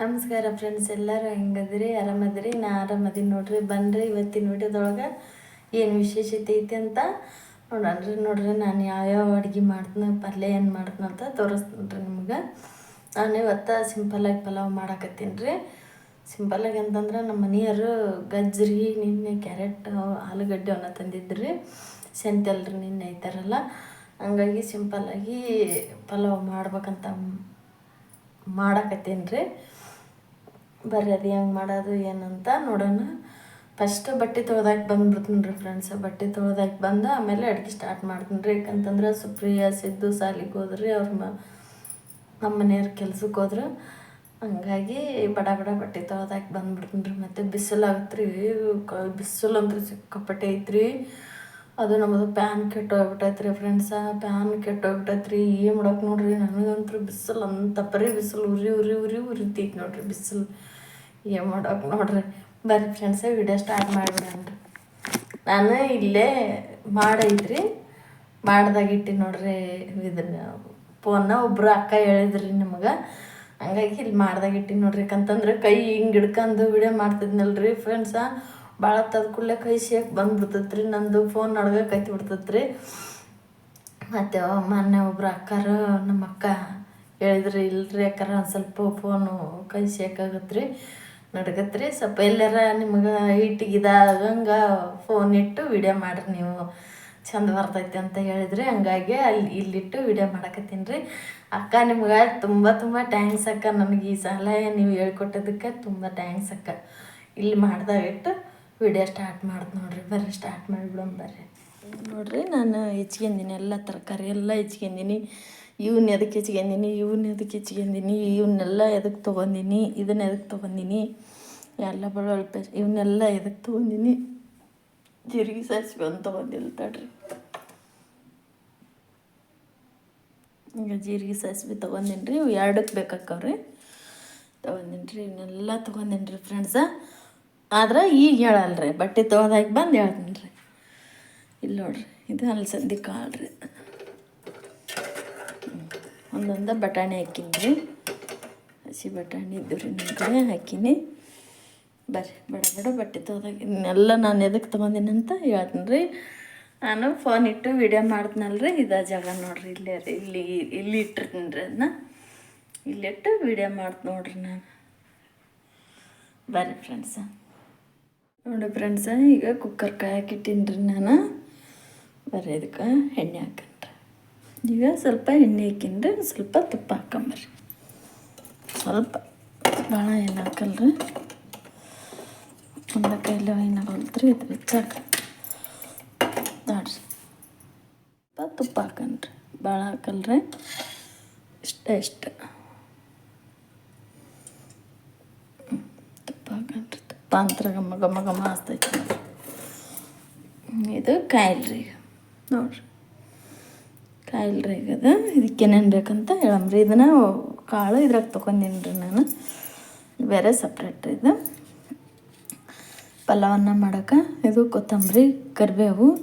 ನಮಸ್ಕಾರ ಫ್ರೆಂಡ್ಸ್ ಎಲ್ಲರೂ ಹೆಂಗದ್ರಿ ಆರಾಮದ್ರಿ? ನಾ ಆರಾಮದೀನಿ ನೋಡ್ರಿ. ಬನ್ನಿರಿ ಇವತ್ತಿನ ವಿಡಿಯೋದೊಳಗೆ. ಏನು ವಿಶೇಷತೆ ಐತಿ ಅಂತ ನೋಡ್ರಿ ನೋಡ್ರಿ, ನಾನು ಯಾವ್ಯಾವ ಅಡುಗೆ ಮಾಡ್ತೀನಿ, ಪಲ್ಯ ಏನು ಮಾಡ್ತೀನಿ ಅಂತ ತೋರಿಸ್ತೀನಿ ನಿಮ್ಗೆ. ನಾನು ಇವತ್ತು ಸಿಂಪಲ್ಲಾಗಿ ಪಲಾವ್ ಮಾಡಾಕತ್ತೀನಿ ರೀ ಸಿಂಪಲ್ಲಾಗಿ ಅಂತಂದ್ರೆ ನಮ್ಮ ಮನೆಯವರು ಗಜ್ಜರಿ ನಿನ್ನೆ ಕ್ಯಾರೆಟ್, ಆಲೂಗಡ್ಡೆ ಅವನ್ನ ತಂದಿದ್ರಿ. ಸೆಂತೆಲ್ರಿ ನಿನ್ನೆ ಐತಾರಲ್ಲ. ಹಂಗಾಗಿ ಸಿಂಪಲ್ಲಾಗಿ ಪಲಾವ್ ಮಾಡ್ಬೇಕಂತ ಮಾಡಾಕತ್ತೀನಿ ರೀ ಬರ್ರಿ, ಅದು ಹೆಂಗೆ ಮಾಡೋದು, ಏನಂತ ನೋಡೋಣ. ಫಸ್ಟ್ ಬಟ್ಟೆ ತೊಳ್ದಾಕಿ ಬಂದ್ಬಿಡ್ತೀನಿ ರೀ ಫ್ರೆಂಡ್ಸ್ ಬಟ್ಟೆ ತೊಳ್ದಾಕಿ ಬಂದು ಆಮೇಲೆ ಅಡುಗೆ ಸ್ಟಾರ್ಟ್ ಮಾಡ್ತೀನಿ ರೀ. ಯಾಕಂತಂದ್ರೆ ಸುಪ್ರಿಯ, ಸಿದ್ದು ಸಾಲಿಗೆ ಹೋದ್ರಿ, ಅವ್ರ ಮ ನಮ್ಮ ಮನೆಯವ್ರ ಕೆಲ್ಸಕ್ಕೆ ಹೋದ್ರು. ಹಂಗಾಗಿ ಬಡ ಬಡ ಬಟ್ಟೆ ತೊಳ್ದಾಕಿ ಬಂದ್ಬಿಡ್ತೀನಿ ರೀ. ಮತ್ತು ಬಿಸಿಲು ಆಗತ್ರಿ ಕ, ಬಿಸಿಲು ಅಂದ್ರೆ ಸಿಕ್ಕಾಪಟ್ಟೆ ಐತ್ರಿ. ಅದು ನಮ್ಮದು ಪ್ಯಾನ್ ಕೆಟ್ಟ ರೀ ಫ್ರೆಂಡ್ಸ ಪ್ಯಾನ್ ಕೆಟ್ಟ ರೀ ಏನು ಮಾಡೋಕೆ ನೋಡ್ರಿ? ನನಗಂತೂ ಬಿಸಿಲು ಅಂತ, ಬರೀ ಬಿಸಿಲು ಉರಿ ಉರಿ ಉರಿ, ಉರಿತೈತೆ ನೋಡ್ರಿ ಬಿಸಿಲು. ಏನು ಮಾಡೋಕೆ ನೋಡ್ರಿ, ಬರ್ರಿ ಫ್ರೆಂಡ್ಸೆ ವಿಡಿಯೋ ಸ್ಟಾರ್ಟ್ ಮಾಡಿಬಿಡನ್ರಿ ನಾನು ಇಲ್ಲೇ ಮಾಡೈತ್ರಿ ಮಾಡ್ದಾಗ ಇಟ್ಟು ನೋಡ್ರಿ, ಇದನ್ನ ಫೋನ್ನ ಒಬ್ರು ಅಕ್ಕ ಹೇಳಿದ್ರಿ ನಿಮಗೆ. ಹಂಗಾಗಿ ಇಲ್ಲಿ ಮಾಡ್ದಾಗ ಇಟ್ಟು ನೋಡ್ರಿ. ಯಾಕಂತಂದ್ರೆ ಕೈ ಹಿಂಗೆ ಹಿಡ್ಕೊಂಡು ವಿಡಿಯೋ ಮಾಡ್ತಿದ್ನಲ್ರಿ ಫ್ರೆಂಡ್ಸ ಭಾಳ ತದ ಕೂಡಲೇ ಕೈ ಶೇಕ್ ಬಂದ್ಬಿಡ್ತೈತ್ರಿ. ನಂದು ಫೋನ್ ನಡ್ಗೆ ಕೈತಿ ಬಿಡ್ತೈತೆ ರೀ ಮತ್ತು ಮೊನ್ನೆ ಒಬ್ರು ಅಕ್ಕಾರ ನಮ್ಮ ಅಕ್ಕ ಹೇಳಿದ್ರಿ, ಇಲ್ರಿ ಅಕ್ಕಾರ ಒಂದು ಸ್ವಲ್ಪ ಫೋನು ಕೈ ಶೇಕ್ ಆಗತ್ತೆ ರೀ ನಡ್ಗತ್ತೆ ರೀ ಸ್ವಲ್ಪ ಎಲ್ಲಾರ ನಿಮ್ಗೆ ಇಟ್ಟಿಗಿದಾಗಂಗೆ ಫೋನ್ ಇಟ್ಟು ವಿಡಿಯೋ ಮಾಡ್ರಿ ನೀವು. ಚಂದ ಬರ್ತೈತಿ ಅಂತ ಹೇಳಿದ್ರಿ. ಹಂಗಾಗಿ ಅಲ್ಲಿ ಇಲ್ಲಿಟ್ಟು ವಿಡಿಯೋ ಮಾಡಕತ್ತೀನಿ ರೀ ಅಕ್ಕ ನಿಮ್ಗೆ ತುಂಬ ತುಂಬ ಟ್ಯಾಂಕ್ಸ್ ಅಕ್ಕ. ನನಗೆ ಈ ಸಲಹೆ ನೀವು ಹೇಳ್ಕೊಟ್ಟದಕ್ಕೆ ತುಂಬ ಟ್ಯಾಂಕ್ಸ್ ಅಕ್ಕ. ಇಲ್ಲಿ ಮಾಡ್ದಾಗ ಇಟ್ಟು ವಿಡಿಯೋ ಸ್ಟಾರ್ಟ್ ಮಾಡ್ದು ನೋಡ್ರಿ. ಬರ್ರಿ ಸ್ಟಾರ್ಟ್ ಮಾಡಿಬಿಡೋಣ ಬರ್ರಿ. ನೋಡ್ರಿ, ನಾನು ಹೆಚ್ಕೊಂದಿನಿ ಎಲ್ಲ ತರಕಾರಿ ಎಲ್ಲ ಹೆಚ್ಕೊಂದಿನಿ ಇವನ್ನ ಎದಕ್ಕೆ ಹೆಚ್ಕೊಂದಿನಿ ಇವನ್ನ ಎದಕ್ಕೆ ಹೆಚ್ಕೊಂದಿನಿ ಇವನ್ನೆಲ್ಲ ಎದಕ್ಕೆ ತೊಗೊಂದಿನಿ, ಇದನ್ನ ಎದಕ್ಕೆ ತೊಗೊಂದಿನಿ, ಎಲ್ಲ ಬಳ್ಳ ಇವನ್ನೆಲ್ಲ ಎದಕ್ಕೆ ತೊಗೊಂದಿನಿ. ಜೀರಿಗೆ ಸಾಸಿವೆ ಅಂತ ತೊಗೊಂಡಿಲ್ಲ ತಡ್ರಿ. ಈಗ ಜೀರಿಗೆ, ಸಾಸಿವೆ ತೊಗೊಂದಿನಿ ರೀ ಇವು ಎರಡಕ್ಕೆ ಬೇಕಾಕವ್ರಿ ತೊಗೊಂದಿನಿ ರೀ ಇವನ್ನೆಲ್ಲ ತೊಗೊಂದಿನಿ ರೀ ಫ್ರೆಂಡ್ಸ ಆದ್ರೆ ಈಗ ಹೇಳಲ್ರಿ, ಬಟ್ಟೆ ತೊಗೊಂಡಾಗ ಬಂದು ಹೇಳ್ತೀನಿ ರೀ ಇಲ್ಲ ನೋಡ್ರಿ, ಇದು ಅಲ್ಸಂದಿ ಕಾಳು ರೀ ಒಂದೊಂದು ಬಟಾಣಿ ಹಾಕಿದ್ವಿ. ಹಸಿ ಬಟಾಣಿ ಇದ್ದು ರೀ ಹಾಕಿನಿ. ಬರ್ರಿ, ಬಡ ಬಡ, ಬಟ್ಟೆ ತೊಗೊಂಡಾಗ ಇದನ್ನೆಲ್ಲ ನಾನು ಎದಕ್ಕೆ ತೊಗೊಂಡಿನಿ ಅಂತ ಹೇಳ್ತೀನಿ ರೀ ನಾನು ಫೋನ್ ಇಟ್ಟು ವಿಡಿಯೋ ರೀ ಇದ ಜಾಗ ನೋಡ್ರಿ, ಇಲ್ಲೇ ರೀ, ಇಲ್ಲಿ ಇಲ್ಲಿ ಇಟ್ಟಿರ್ತೀನಿ ರೀ ಅದನ್ನ ಇಲ್ಲಿಟ್ಟು ವಿಡಿಯೋ ಮಾಡ್ತೀನಿ ನೋಡ್ರಿ ನಾನು. ಬರ್ರಿ ಫ್ರೆಂಡ್ಸ ನೋಡಿ ಫ್ರೆಂಡ್ಸ ಈಗ ಕುಕ್ಕರ್ ಕಾಯಕ್ಕಿಟ್ಟೀನಿ ರೀ ನಾನು. ಬರ್ರಿ, ಇದಕ್ಕೆ ಎಣ್ಣೆ ಹಾಕನ್ರಿ ಈಗ ಸ್ವಲ್ಪ ಎಣ್ಣೆ ಹಾಕಿನ್ರಿ ಸ್ವಲ್ಪ ತುಪ್ಪ ಹಾಕೊಂಬರ್ರಿ. ಸ್ವಲ್ಪ. ಭಾಳ ಏನು ಹಾಕಲ್ರಿ. ಒಂದು ಕೈಲಿ ಹೊಲ್ತ್ರಿ ಇದು ಹೆಚ್ಚಾಕ ನೋಡ್ರಿ ಸ್ವಲ್ಪ ತುಪ್ಪ ಹಾಕನ್ರಿ. ಭಾಳ ಹಾಕಲ್ರಿ. ಇಷ್ಟ ಇಷ್ಟ. ತುಪ್ಪ ಹಾಕನ್ರಿ. ತುಪ್ಪ ಅಂತರ ಘಮ ಘಮ ಘಮ ಹಸ್ತೈತಿ ನೋಡ್ರಿ. ಇದು ಕಾಯಿಲ್ರಿ ಈಗ. ನೋಡ್ರಿ. ಕಾಯಿಲ್ರಿ ಈಗ ಅದು. ಇದಕ್ಕೆ ಏನೇನು ಬೇಕಂತ ಹೇಳಂಬ್ರಿ ಇದನ್ನು ಕಾಳು ಇದ್ರಾಗ ತೊಗೊಂಡಿನಿ ರೀ ನಾನು. ಬೇರೆ ಸಪ್ರೇಟ್ ಇದು. ಪಲಾವನ್ನ ಮಾಡೋಕೆ ಇದು ಕೊತ್ತಂಬರಿ, ಕರಿಬೇವು,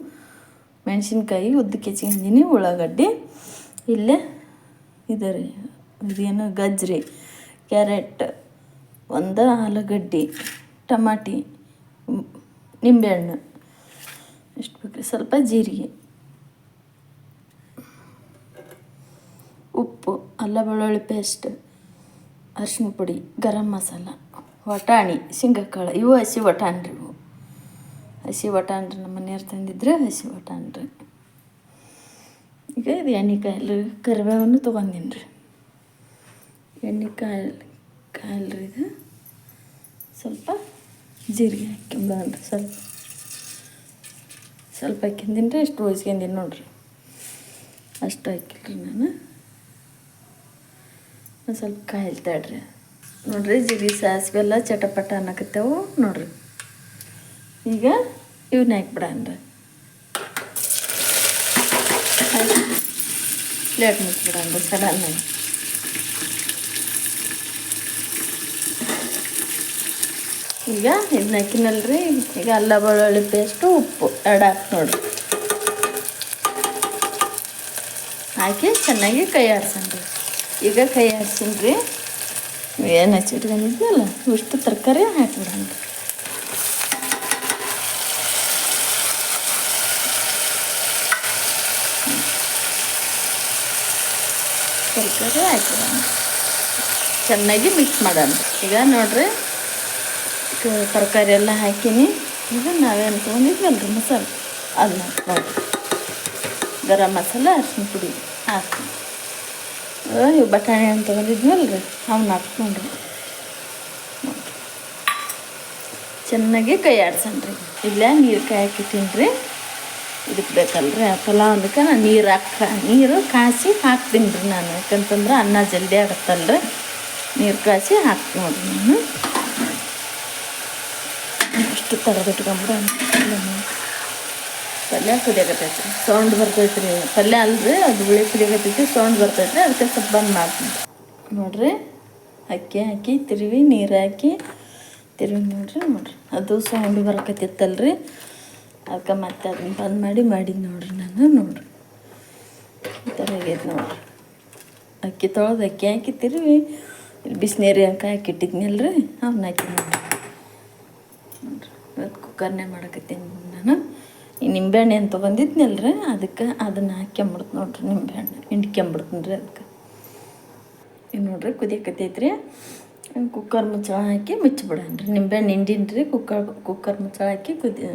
ಮೆಣಸಿನ್ಕಾಯಿ, ಉದ್ದಕ್ಕೆ ಹೆಚ್ಕೊಂಡಿನಿ ಉಳ್ಳಾಗಡ್ಡಿ. ಇಲ್ಲೇ ಇದು ರೀ. ಇದೇನು ಗಜ್ಜರಿ, ಕ್ಯಾರೆಟ್, ಒಂದು ಆಲೂಗಡ್ಡೆ, ಟಮಾಟಿ, ನಿಂಬೆಹಣ್ಣು. ಎಷ್ಟು ಬೇಕು ಸ್ವಲ್ಪ ಜೀರಿಗೆ. ಉಪ್ಪು, ಅಲ್ಲ ಬೆಳ್ಳುಳ್ಳಿ ಪೇಸ್ಟ್ ಅರಿಶಿನ ಪುಡಿ, ಗರಂ ಮಸಾಲ, ವಟಾಣಿ, ಶೇಂಗಾಕಾಳು, ಇವು ಹಸಿ ವಟಾಣಿ ರೀ ಇವು. ಹಸಿ ವಟಾಣಿ ರೀ ನಮ್ಮ ಮನೆಯವ್ರು ತಂದಿದ್ರೆ ಹಸಿ ವಟಾಣಿ ರೀ. ಈಗ ಇದು ಎಣ್ಣೆ ಕಾಯಿಲ್, ಕರಿಬೇವನ್ನು ತೊಗೊಂಡಿನಿ ರೀ. ಎಣ್ಣೆ ಕಾಯಿಲ್ ರೀ ಇದು. ಸ್ವಲ್ಪ ಜೀರಿಗೆ ಹಾಕ್ಕೊಂಬಂದ್ರಿ ಸ್ವಲ್ಪ. ಸ್ವಲ್ಪ ಹಾಕ್ಯಂದಿನಿ ರೀ ಇಷ್ಟು ಉಳಿಸ್ಕೊಂದಿನಿ ನೋಡಿರಿ. ಅಷ್ಟು ಹಾಕಿಲ್ರಿ ನಾನು. ಸ್ವಲ್ಪ ಕಾಯಿಲ್ ತಡ್ರಿ ನೋಡ್ರಿ ಜಿಗಿ ಸಾಸಿವೆ ಎಲ್ಲ ಚಟಪಟ ಅನ್ನಕತ್ತೇವು ನೋಡ್ರಿ. ಈಗ ಇವನ್ನ ಹಾಕ್ಬಿಡನ್ರಿ. ಪ್ಲೇಟ್ ಮುಚ್ಬಿಡನ್ರಿ ಸಡನ್ನ ಈಗ ಇದನ್ನ ಹಾಕಿನಲ್ರಿ. ಈಗ ಅಲ್ಲ ಬೆಳ್ಳುಳ್ಳಿ ಪೇಸ್ಟು ಉಪ್ಪು ಎರಡು ಹಾಕಿ ನೋಡ್ರಿ. ಹಾಕಿ ಚೆನ್ನಾಗಿ ಕೈ ಆಡ್ಸನ್ರಿ ಈಗ ಕೈ ಆಡ್ಸಿನ್ರಿ ಏನು ಹಚ್ಚಿಟ್ಕೊಂಡಿದ್ನಲ್ಲ ಇಷ್ಟು ತರಕಾರಿ ಹಾಕಿಬಿಡೋಣ ತರಕಾರಿ ಹಾಕಿ ಚೆನ್ನಾಗಿ ಮಿಕ್ಸ್ ಮಾಡೋಣ ಈಗ ನೋಡ್ರಿ ತರಕಾರಿ ಎಲ್ಲ ಹಾಕೀನಿ. ಈಗ ನಾವೇನು ತೊಗೊಂಡಿದ್ವಲ್ರಿ ಮಸಾಲೆ? ಅದನ್ನ ಗರಂ ಮಸಾಲೆ ಅರ್ಶಿನ ಪುಡಿ ಹಾಕಿ ಇವು ಬಟಾಣಿ ಹಣ್ಣು ರೀ. ಅವನ್ನ ಹಾಕ್ಕೊಂಡ್ರಿ ಚೆನ್ನಾಗಿ ಕೈ ಆಡ್ಸಣ್ರಿ ಇಲ್ಲ ನೀರು ಕೈ ಹಾಕಿ ತಿನ್ರಿ ಇದಕ್ಕೆ ಬೇಕಲ್ರಿ ಆ ಪಲಾವ್ ಅದಕ್ಕೆ ನಾನು ನೀರು ಹಾಕ, ನೀರು ಕಾಸಿ ಹಾಕ್ತೀನಿ ರೀ ನಾನು. ಯಾಕಂತಂದ್ರೆ ಅನ್ನ ಜಲ್ದಿ ಆಗುತ್ತಲ್ರಿ ನೀರು ಕಾಸಿ ಹಾಕ್ತೀನಿ ನೋಡ್ರಿ ನಾನು. ಅಷ್ಟು ತಡೆದಿಟ್ಕೊಂಬಿಡ ಪಲ್ಯ ಕುದಿಯಾಕತ್ತೈತಿ ಸೌಂಡ್ ಬರ್ತೈತೆ ರೀ ಪಲ್ಯ ಅಲ್ರಿ, ಅದು ಹುಳಿ ಕುದಿಯಾಕತ್ತೈತಿ ಸೌಂಡ್ ಬರ್ತೈತೆ ಅದಕ್ಕೆ ಸ್ವಲ್ಪ ಬಂದ್ ಮಾಡ್ತೀನಿ. ನೋಡ್ರಿ, ಅಕ್ಕಿ ಹಾಕಿ, ತಿರುವಿ, ನೀರು ಹಾಕಿ, ತಿರುವಿ ನೋಡ್ರಿ ನೋಡ್ರಿ. ಅದು ಸೌಂಡ್ ಬರಕತ್ತಿತ್ತಲ್ರಿ. ಅದಕ್ಕೆ ಮತ್ತೆ ಅದನ್ನ ಬಂದ್ ಮಾಡಿ ಮಾಡಿದ್ದು ನೋಡ್ರಿ ನಾನು, ನೋಡ್ರಿ. ಈ ಥರ ಆಗೈತೆ ನೋಡ್ರಿ. ಅಕ್ಕಿ ತೊಳೆದು ಅಕ್ಕಿ ಹಾಕಿ, ತಿರುವಿ. ಇಲ್ಲಿ ಬಿಸಿನೀರು ಹಾಕಿ ಹಾಕಿಟ್ಟಿದ್ನಲ್ರಿ ಅವನ್ನ ಹಾಕಿ ನೋಡ್ರಿ. ನೋಡ್ರಿ ಕುಕ್ಕರ್ನೇ ಮಾಡಕತ್ತೀನಿ ನಾನು. ಈ ನಿಂಬೆಹಣ್ಣು ಬಂದಿದ್ನಲ್ಲ ರೀ ಅದಕ್ಕೆ ಅದನ್ನು ಹಾಕ್ಯಂಬಿಡ್ತು ನೋಡ್ರಿ ನಿಂಬೆಹಣ್ಣು. ಹಿಂಡ್ಕೊಂಬಿಡ್ತೀನಿ ರೀ ಅದಕ್ಕೆ. ಈಗ ನೋಡ್ರಿ ಕುದಿಯಕತ್ತೈತ್ರಿ. ಕುಕ್ಕರ್ ಮುಚ್ಚಳ ಹಾಕಿ ಮುಚ್ಚಿಬಿಡೋಣ್ರಿ ನಿಂಬೆಹಣ್ಣು ಹಿಂಡಿನ್ರಿ ಕುಕ್ಕರ್ ಕುಕ್ಕರ್ ಮುಚ್ಚಳ ಹಾಕಿ ಕುದಿ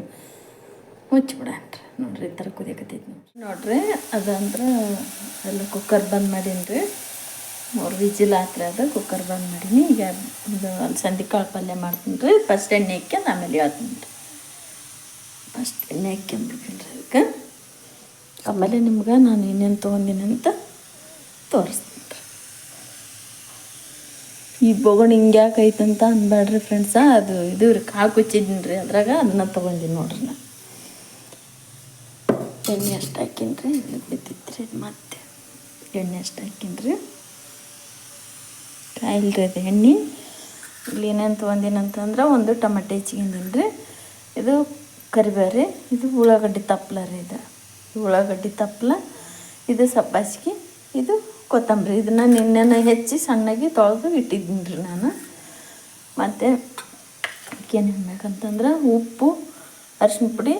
ಮುಚ್ಚಿಬಿಡೋಣ್ರಿ ನೋಡ್ರಿ ಈ ಥರ ಕುದಿಯಕತ್ತೈತಿ ನೋಡ್ರಿ. ನೋಡ್ರಿ, ಅದಂದ್ರೆ ಎಲ್ಲ ಕುಕ್ಕರ್ ಬಂದ್ ಮಾಡೀನಿ ಮೂರು ವಿಜಿಲ್ ಆತ್ರಿ ಅದು ಕುಕ್ಕರ್ ಬಂದ್ ಮಾಡೀನಿ. ಈಗ ಇದು ಅಲಸಂದಿ ಪಲ್ಯ ಮಾಡ್ತೀನಿ ರೀ ಫಸ್ಟ್ ಎಣ್ಣೆ ಹಾಕ್ಯಂದು ಆಮೇಲೆ ಹೇಳ್ತೀನಿ ರೀ ಫಸ್ಟ್ ಎಣ್ಣೆ ಹಾಕ್ಯಂಬಿಡ್ತೀನಿ ಅದಕ್ಕೆ ಆಮೇಲೆ ನಿಮ್ಗೆ ನಾನು ಏನೇನು ತೊಗೊಂಡಿನಿ ಅಂತ ತೋರಿಸ್ತೀನಿ. ಈ ಬೊಗಣಿ ಹಿಂಗೆ ಯಾಕೈತಂತ ಅನ್ಬೇಡ್ರಿ ಫ್ರೆಂಡ್ಸ ಅದು ಇದು ರೀ, ಕಾಳು ಕುಚ್ಚಿದ್ದೀನಿ ರೀ ಅದ್ರಾಗ, ಅದನ್ನ ತೊಗೊಂಡಿನಿ ನೋಡ್ರಿ ನಾನು ಎಣ್ಣೆ ಅಷ್ಟು ಹಾಕಿನ್ರಿ ಬಿದ್ದಿತ್ತು ಮತ್ತೆ. ಎಣ್ಣೆ ಅಷ್ಟು ಹಾಕಿನ್ರಿ ಕಾಯಿಲ್ರಿ ಅದು ಎಣ್ಣೆ. ಇಲ್ಲಿ ಏನೇನು ತೊಗೊಂಡಿನಂತಂದ್ರೆ ಒಂದು ಟೊಮೆಟೊ ಹೆಚ್ಚಿಗೆ ರೀ. ಇದು ಕರಿಬೇವು ಇದು ಉಳ್ಳಾಗಡ್ಡಿ ತಪ್ಪಲ ರೀ ಇದು. ಉಳ್ಳಾಗಡ್ಡಿ ತಪ್ಪಲ ಇದು ಸಬ್ಬಾಸಿಗೆ, ಇದು ಕೊತ್ತಂಬರಿ. ಇದನ್ನು ನಿನ್ನೆನ ಹೆಚ್ಚಿ ಸಣ್ಣಗೆ ತೊಳೆದು ಇಟ್ಟಿದ್ದೀನಿ ರೀ ನಾನು. ಮತ್ತು ಏನೇನು ಬೇಕಂತಂದ್ರೆ ಉಪ್ಪು ಅರಿಶಿನ ಪುಡಿ,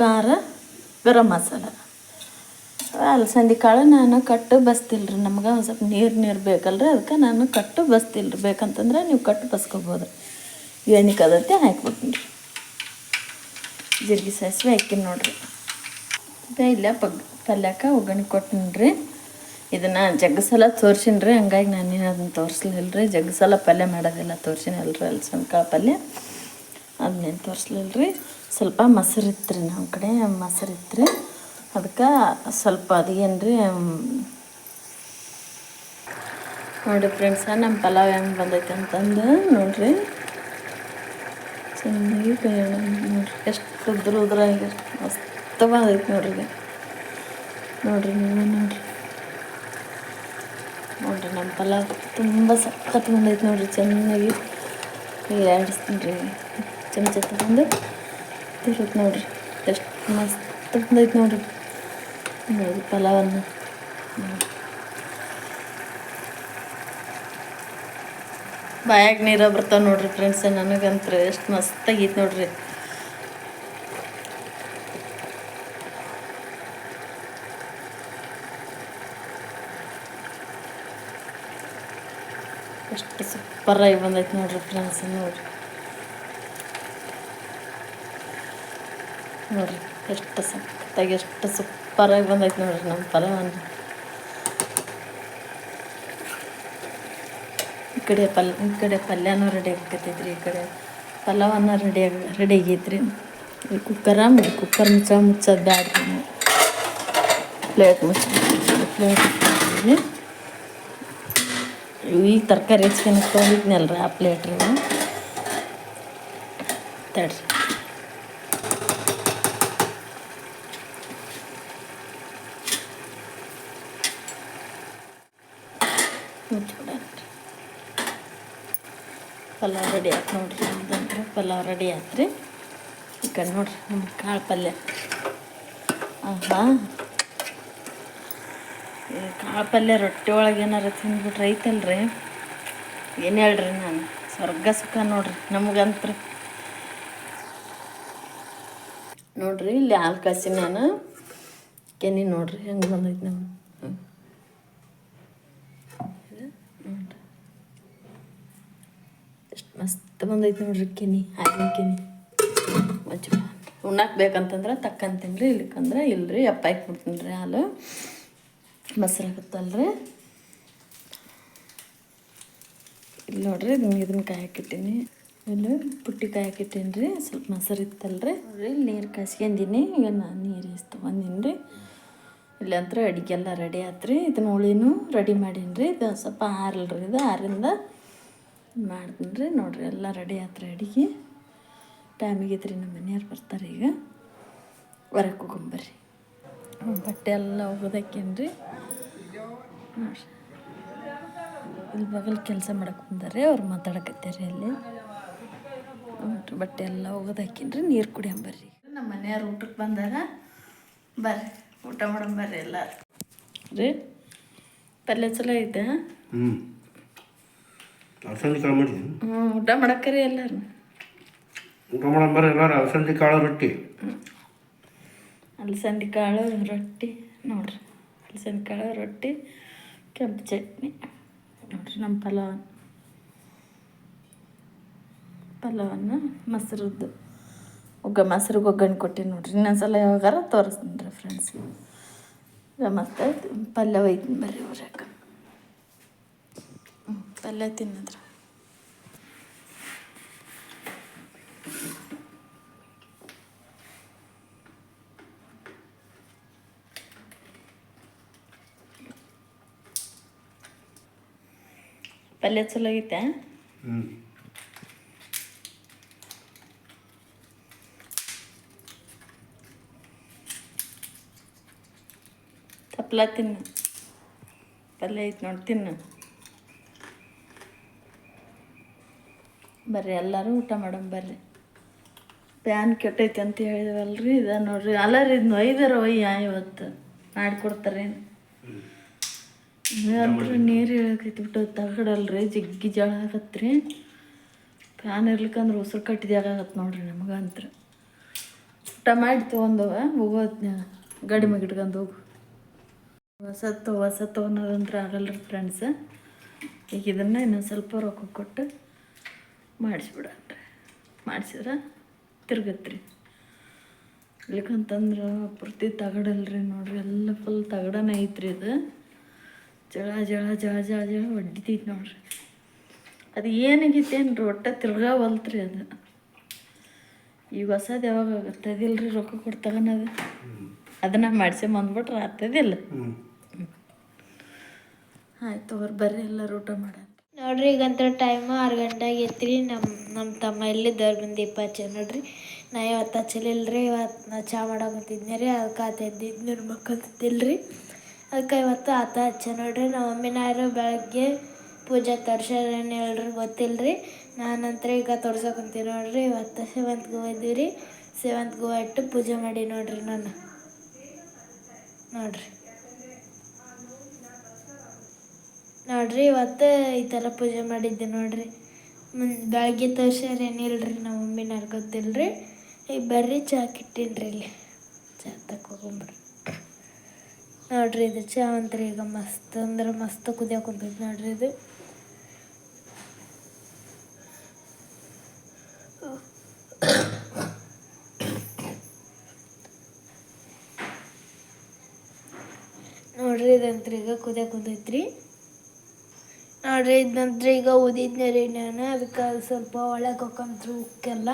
ಖಾರ, ಗರಂ ಮಸಾಲ. ಅಲಸಂದಿ ಕಾಳು ನಾನು ಕಟ್ಟು ಬಸ್ತಿಲ್ಲ ರೀ. ನಮ್ಗೆ ಒಂದು ಸ್ವಲ್ಪ ನೀರು ನೀರು ಬೇಕಲ್ರಿ. ಅದಕ್ಕೆ ನಾನು ಕಟ್ಟು ಬಸ್ತಿಲ್ಲ ರೀ. ಬೇಕಂತಂದ್ರೆ ನೀವು ಕಟ್ಟು ಬಸ್ಕೋಬೋದು. ಎಣ್ಣೆ ಅದಂತೆ ಹಾಕ್ಬಿಡ್ತೀನಿ ಜೀರಿಗೆ ಸಾಸಿವೆ ಹಾಕಿನಿ ನೋಡ್ರಿ. ಇಲ್ಲ, ಪಗ್ ಪಲ್ಯಕ್ಕೆ ಒಗ್ಗರಣೆ ಕೊಟ್ಟಿನಿ ರೀ ಇದನ್ನು ಜಗ್ಗ ಸಲ ತೋರ್ಸಿನಿ ರೀ ಹಂಗಾಗಿ ನಾನೇನು ಅದನ್ನು ತೋರಿಸ್ಲಿಲ್ರಿ. ಜಗ್ಗಸಲ ಜಗ್ಗ ಸಲ ಪಲ್ಯ ಮಾಡೋದಿಲ್ಲ ತೋರ್ಸಿನಲ್ಲ ರೀ ಅಲ್ಸಂದ್ ಕಾಳು ಪಲ್ಯ ಅದನ್ನೇನು ತೋರಿಸ್ಲಿಲ್ರಿ. ಸ್ವಲ್ಪ ಮೊಸರು ಇತ್ತು ನಮ್ಮ ಕಡೆ, ಮೊಸರು ಇತ್ತು ಅದಕ್ಕೆ ಸ್ವಲ್ಪ ಅದೇನು ರೀ ನೋಡಿ ಫ್ರೆಂಡ್ಸ ನಮ್ಮ ಪಲಾವ್ ಹೆಂಗೆ ಬಂದೈತೆ ಅಂತಂದು ನೋಡ್ರಿ. ಚೆನ್ನಾಗಿ ನೋಡ್ರಿ ಎಷ್ಟು ಉದ್ರ ಉದ್ರಾಗಿ ಮಸ್ತವಾಗೈತೆ ನೋಡ್ರಿ ಈಗ ನೋಡ್ರಿ. ನೀವು ನೋಡ್ರಿ ನೋಡ್ರಿ ನಮ್ಮ ಪಲಾವ್ ತುಂಬ ಸಖತ್ ಬಂದೈತೆ ನೋಡ್ರಿ, ಚೆನ್ನಾಗಿ. ಆಡಿಸ್ತೀನಿ ರೀ ಚಮಚ ತಗೊಂಡು ತಿರುತ್ ನೋಡ್ರಿ ಎಷ್ಟು ಮಸ್ತ್ ಬಂದೈತೆ ನೋಡ್ರಿ. ನೋಡಿ ಪಲಾವನ್ನು ಬಾಯಾಗ ನೀರ ಬರ್ತಾವ ನೋಡ್ರಿ ಫ್ರೆಂಡ್ಸ್ ನನಗಂತ್ರ ಎಷ್ಟು ಮಸ್ತಾಗೈತೆ ನೋಡ್ರಿ. ಎಷ್ಟು ಸೂಪರಾಗಿ ಬಂದೈತೆ ನೋಡ್ರಿ ಫ್ರೆಂಡ್ಸ್ ನೋಡ್ರಿ. ನೋಡ್ರಿ, ಎಷ್ಟು ಸಖತ್ತಾಗಿ, ಎಷ್ಟು ಆಗಿ ಬಂದೈತೆ ನೋಡ್ರಿ ನಮ್ಮ ಪಲಾವನ್ನು ಕಡೆ ಪಲ್ ಈ ಕಡೆ ಪಲ್ಯನೂ ರೆಡಿ ಆಗತ್ತೈತ್ರಿ ಈ ಕಡೆ ಪಲಾವನ್ನ ರೆಡಿ ರೆಡಿ ಆಗೈತ್ರಿ. ಈ ಕುಕ್ಕರ ಕುಕ್ಕರ್ ಮುಚ್ಚ ಮುಚ್ಚೋದು ಬ್ಯಾಡ್ರಿ ಪ್ಲೇಟ್ ಮುಚ್ಚ. ಪ್ಲೇಟ್ ಈಗ ತರಕಾರಿ ಹೆಚ್ಕೊಂಡು ತೊಗೊಂಡಿದ್ನಲ್ರಿ ಆ ಪ್ಲೇಟ್ ರೀ. ತಡ್ರಿ. ಮುಚ್ಬಿಡನ್ರಿ ಪಲಾವ್ ರೆಡಿ ಆಯ್ತು ನೋಡಿರಿ ನಮ್ದಂದ್ರೆ ಪಲಾವ್ ರೆಡಿ ಆಯ್ತು ರೀ. ಈಗ ನೋಡ್ರಿ ನಮ್ಮ ಕಾಳು ಪಲ್ಯ. ಆಹಾ. ಕಾಳು ಪಲ್ಯ ರೊಟ್ಟಿ ಒಳಗೆ ಏನಾರ ತಿಂದ್ಬಿಟ್ರೆ ಐತಲ್ರಿ? ಏನು ಹೇಳ್ರಿ ನಾನು? ಸ್ವರ್ಗ ಸುಖ ನೋಡ್ರಿ ನಮಗಂತ್ರ. ನೋಡ್ರಿ ಇಲ್ಲಿ ಹಾಲು ಕಾಸಿ ನಾನು. ಕೆನಿ ನೋಡ್ರಿ ಹೆಂಗೆ ಬಂದೈತೆ ನಮ್ಮ ಎಷ್ಟು ಮಸ್ತ್ ಬಂದೈತೆ ನೋಡ್ರಿ ಕೆನಿ ಹಾಗೆ ಕೆನಿ. ಮಜ್ಜು ಉಣ್ಣಾಕ್ ಬೇಕಂತಂದ್ರೆ ತಕ್ಕಂತೀನಿ ರೀ ಇಲ್ಲಿಕಂದ್ರೆ ಇಲ್ರಿ, ಅಪ್ಪ ಕೊಡ್ತೀನಿ ರೀ ಹಾಲು. ಮೊಸರು ಆಗುತ್ತಲ್ರಿ. ಇಲ್ಲಿ ನೋಡ್ರಿ ಇದನ್ನ ಇದನ್ನ ಕಾಯಕ್ಕಿಟ್ಟೀನಿ ಇಲ್ಲಿ ಪುಟ್ಟಿ ಕಾಯಕ್ಕಿಟ್ಟೀನಿ ರೀ ಸ್ವಲ್ಪ ಮೊಸರು ಇತ್ತಲ್ರಿ. ನೋಡ್ರಿ ಇಲ್ಲಿ ನೀರು ಕಾಯಿಸ್ಕೊಂಡಿನಿ ಈಗ ನಾನು ನೀರು ಇಸ್ತು ಬಂದೀನಿ ರೀ ಇಲ್ಲ ಅಂದ್ರೆ ಎಲ್ಲ ರೆಡಿ ಆತ್ರಿ. ಇದನ್ನ ಹುಳಿನೂ ರೆಡಿ ಮಾಡೀನಿ ರೀ ಇದು ಸ್ವಲ್ಪ ಆರಲ್ರಿ, ಇದು ಆರಿಂದ ಮಾಡ್ತೀನಿ ರೀ ನೋಡ್ರಿ ಎಲ್ಲ ರೆಡಿ ಆತ್ರಿ ಅಡಿಗೆ. ಟೈಮಿಗೆ ಐತ್ರಿ ನಮ್ಮ ಮನೆಯವ್ರು ಬರ್ತಾರೆ ಈಗ. ಹೊರಗೆ ಹೋಗೊಂಬರ್ರಿ ಬಟ್ಟೆ ಎಲ್ಲ ಒಗದಾಕೇನಿ ರೀ ನೋಡ್ರಿ ಇಲ್ಲಿ ಬಗಲ್ ಕೆಲಸ ಮಾಡಕ್ಕೆ ಬಂದಾರೆ, ಅವ್ರು ಮಾತಾಡಕತ್ತಾರೆ ಅಲ್ಲಿ. ನೋಡ್ರಿ ಬಟ್ಟೆ ಎಲ್ಲ ಒಗದಾಕಿನ್ರಿ ನೀರು ಕುಡಿಯಂಬರ್ರಿ ನಮ್ಮ ಮನೆಯವ್ರು ಊಟಕ್ಕೆ ಬಂದಾರ. ಬರ್ರಿ, ಊಟ ಮಾಡಂಬರ್ರಿ ಎಲ್ಲ ರೀ, ಪಲ್ಯ ಚಲೋ ಐತೆ? ಹ್ಞೂ ಅಲಸಂದಿ ಕಾಳು ಮಾಡಿದ್ದೀನಿ. ಹ್ಞೂ ಊಟ ಮಾಡಕ್ಕರಿ ಎಲ್ಲರೂ? ಊಟ ಮಾಡಂಬರ ಎಲ್ಲರೂ ಅಲಸಂದಿ ಕಾಳು ರೊಟ್ಟಿ. ಅಲಸಂದಿ ಕಾಳು ರೊಟ್ಟಿ ನೋಡ್ರಿ. ಅಲಸಂದಿ ಕಾಳು ರೊಟ್ಟಿ ಕೆಂಪು ಚಟ್ನಿ ನೋಡ್ರಿ ನಮ್ಮ ಪಲಾವ್. ಪಲಾವನ್ನು ಮೊಸರದ್ದು. ಒಗ್ಗ ಮೊಸರಿಗೆ ಒಗ್ಗರಣೆ ಕೊಟ್ಟಿನಿ ನೋಡ್ರಿ. ಇನ್ನೊಂದ್ಸಲ ಯಾವಾಗಾರ ತೋರಿಸ್ತೀನಿ ರೀ ಫ್ರೆಂಡ್ಸ್ ಮತ್ತೆ ಐತಿ ಪಲ್ಯ ಒಯ್ತೀನಿ ಬರ್ರಿ ಹ್ಞೂ ಪಲ್ಯ ತಿನ್ನದ್ರ ಪಲ್ಯ ಚಲೋ ಐತೆ ತಪ್ಪಲ ತಿನ್ನು. ಪಲ್ಯ ಐತೆ ನೋಡಿ ತಿನ್ನು. ಬರ್ರಿ, ಎಲ್ಲರೂ ಊಟ ಮಾಡೋಣ ಬರ್ರಿ. ಪ್ಯಾನ್ ಕೆಟ್ಟೈತೆ ಅಂತ ಹೇಳಿದವಲ್ರಿ, ಇದ ನೋಡ್ರಿ ಅಲ್ಲರಿ ಇದು ಒಯ್ದಾರ ಒಯ್ಯ ಇವತ್ತು. ಮಾಡಿಕೊಡ್ತಾರೇನು ಅಂದ್ರೆ ನೀರು ಇಳಕೈತಿ ಬಿಟ್ಟು ತಗಡಲ್ರಿ, ಜಿಗ್ಗಿ ಜಳ ಆಗತ್ರಿ. ಫ್ಯಾನ್ ಇರ್ಲಿಕ್ಕಂದ್ರೆ ಉಸಿರು ಕಟ್ಟಿದಾಗ ಆಗತ್ತೆ ನೋಡ್ರಿ ನಮಗಂತ್ರ ಊಟ ಮಾಡಿ ತೊಗೊಂಡವ ಹೋಗೋದು ಗಾಡಿ ಮ್ಯಾಗ ಇಟ್ಕೊಂಡು ಹೋಗು. ಹೊಸತ್ತು ಹೊಸತ್ತು ಆಗಲ್ಲ ರೀ ಫ್ರೆಂಡ್ಸ್ ಈಗ ಇದನ್ನು ಇನ್ನೊಂದು ಸ್ವಲ್ಪ ರೊಕ್ಕ ಕೊಟ್ಟು ಮಾಡಿಸ್ಬಿಡನ್ರಿ ಮಾಡಿಸಿದ್ರೆ ತಿರ್ಗತ್ರಿ. ಯಾಕಂತಂದ್ರೆ ಪೂರ್ತಿ ತಗಡಲ್ರಿ ನೋಡ್ರಿ ಎಲ್ಲ ಫುಲ್ ತಗಡನೇ ಐತ್ರಿ ಇದು ಜಳ ಜಳ ಜಳ ಜಳ ಜಳ ಒಡ್ಡಿತೈತಿ ನೋಡ್ರಿ. ಅದು ಏನಾಗೈತೆ ಒಟ್ಟೆ ತಿರ್ಗಾವಲ್ತ್ರಿ ಅದು. ಈಗ ಹೊಸದು ಯಾವಾಗ ಆಗುತ್ತೆ? ಅದಿಲ್ರಿ ರೊಕ್ಕ ಕೊಟ್ಟು ಅದನ್ನ ಅದನ್ನ ಬಂದ್ಬಿಟ್ರೆ ಆಗ್ತದಿಲ್ಲ ಆಯ್ತು ಅವ್ರು ಬರ್ರಿ ಎಲ್ಲರೂ ಊಟ ಮಾಡೋಣ ನೋಡ್ರಿ ಈಗಂತ ಟೈಮ್ ಆರು ಗಂಟೆಗೆ ಎತ್ತಿರಿ. ನಮ್ಮ ನಮ್ಮ ತಮ್ಮ ಇಲ್ಲಿ ಬಂದು ದೀಪ ಹಚ್ಚ ನೋಡ್ರಿ. ನಾ ಇವತ್ತು ಹಚ್ಚಲಿಲ್ಲ ರೀ ಇವತ್ತು ನಾ ಚಾ ಮಾಡಾಕತ್ತಿದ್ನಿ ರೀ. ಅದಕ್ಕೆ ಆತ ಎದ್ದಿದ್ದು ನೀರು ರೀ ಅದಕ್ಕೆ ಇವತ್ತು ಆತ ಹಚ್ಚ ನೋಡ್ರಿ. ನಮ್ಮ ಮಮ್ಮಿನಾರು ಬೆಳಗ್ಗೆ ಪೂಜೆ ತೋರ್ಸ್ಯಾರೇನು ಹೇಳ್ರಿ ಗೊತ್ತಿಲ್ಲ ರೀ ನಾನಂತರ ಈಗ ತೋರ್ಸೋಕಂತೀನಿ ನೋಡ್ರಿ. ಇವತ್ತು ಸೇವಂತಿಗೆ ಇದ್ದೀವಿ ರೀ ಸೇವಂತ್ ಹೂವು ಇಟ್ಟು ಪೂಜೆ ಮಾಡಿ ನೋಡ್ರಿ ನಾನು. ನೋಡ್ರಿ. ನೋಡ್ರಿ, ಇವತ್ತು ಈ ಥರ ಪೂಜೆ ಮಾಡಿದ್ದೆ ನೋಡ್ರಿ. ಮುನ್ ಬೆಳಗ್ಗೆ ತೋರ್ಸ್ಯಾರ ಏನಿಲ್ರಿ ನಮ್ಮ ಮಮ್ಮಿನಾರು ರೀ ಈಗ ಬರ್ರಿ ಚಾ ಕಿಟ್ಟಿನ್ರಿ ಇಲ್ಲಿ. ಚಾ ತಕೊಂಬರ್ರಿ ನೋಡ್ರಿ, ಇದು ಚಾ ಅಂತ್ರಿ, ಈಗ ಮಸ್ತ್ ಅಂದ್ರೆ ಮಸ್ತ್ ಕುದಿಯಾಕ ಕುಂತೈತಿ ನೋಡ್ರಿ ಇದು. ನೋಡ್ರಿ, ಇದಂತ್ರಿ ಈಗ ಕುದಿಯಾಕ ಕುಂತೈತ್ರಿ. ನೋಡ್ರಿ ನಂತರ ಈಗ ಊದಿದ್ನ ರೀ ನಾನು. ಅದಕ್ಕೆ ಸ್ವಲ್ಪ ಒಳಗೆ ಹೋಗಂತ್ರು ಉಕ್ಕೆಲ್ಲ.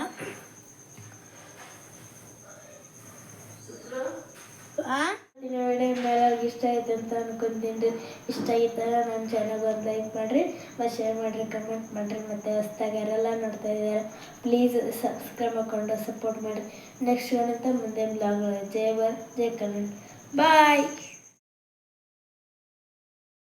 ಇಷ್ಟ ಆಯ್ತು ಅಂತ ಅನ್ಕೊಂತೀನಿ ರೀ. ಇಷ್ಟ ಆಗಿತ್ತಲ್ಲ ನನ್ನ ಚಾನಲ್ ಒಂದು ಲೈಕ್ ಮಾಡಿರಿ, ಮತ್ತು ಶೇರ್ ಮಾಡಿರಿ ಕಮೆಂಟ್ ಮಾಡಿರಿ, ಮತ್ತು ಹೊಸ್ದಾಗಿ ಯಾರೆಲ್ಲ ನೋಡ್ತಾ ಇದ್ದಾರೆ ಪ್ಲೀಸ್ ಸಬ್ಸ್ಕ್ರೈಬ್ ಮಾಡ್ಕೊಂಡು ಸಪೋರ್ಟ್ ಮಾಡಿರಿ. ನೆಕ್ಸ್ಟ್ ಏನಂತ ಮುಂದೆ ಬ್ಲಾಗ್ ಜೈ ಬರ್, ಜೈ ಕನ್ನಡ. ಬಾಯ್